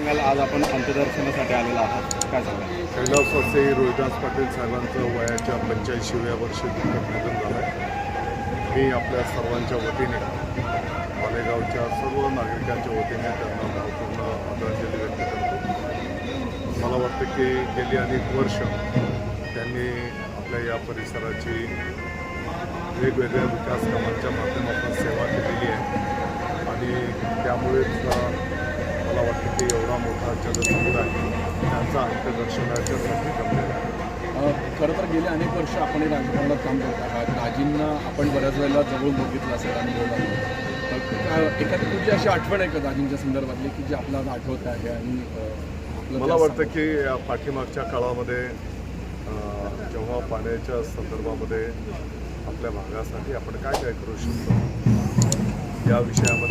सांगाल आज आपण अंत्यदर्शनासाठी आलेला आहात. काय सांगाल? कैलासवासी रोहिदास पाटील साहेबांचं वयाच्या पंच्याऐंशीव्या वर्षी दुःखद निधन झालं आहे मी आपल्या सर्वांच्या वतीने मालेगावच्या सर्व नागरिकांच्या वतीने त्यांना भावपूर्ण आदरांजली व्यक्त करतो. मला वाटतं की गेली अनेक वर्ष त्यांनी आपल्या या परिसराची वेगवेगळ्या विकास कामांच्या माध्यमातून सेवा केलेली आहे. आणि त्यामुळेच मला वाटतं की एवढा मोठा जलसमूह आहे त्यांचा अंत्यदर्शनाच्यासाठी जमलेला आहे खरं तर गेले अनेक वर्ष आपण राजकारणात काम करत आहात दाजींना आपण बऱ्याच वेळेला जवळून बघितलं असेल अनुभवलं असेल. अ, का- एखादी तुझी अशी आठवण आहे का दाजींच्या संदर्भातली की जी आपल्याला आठवत आहे आणि मला वाटतं की पाठीमागच्या काळामध्ये जेव्हा पाण्याच्या संदर्भामध्ये आपल्या भागासाठी आपण काय काय करू शकतो या विषयामध्ये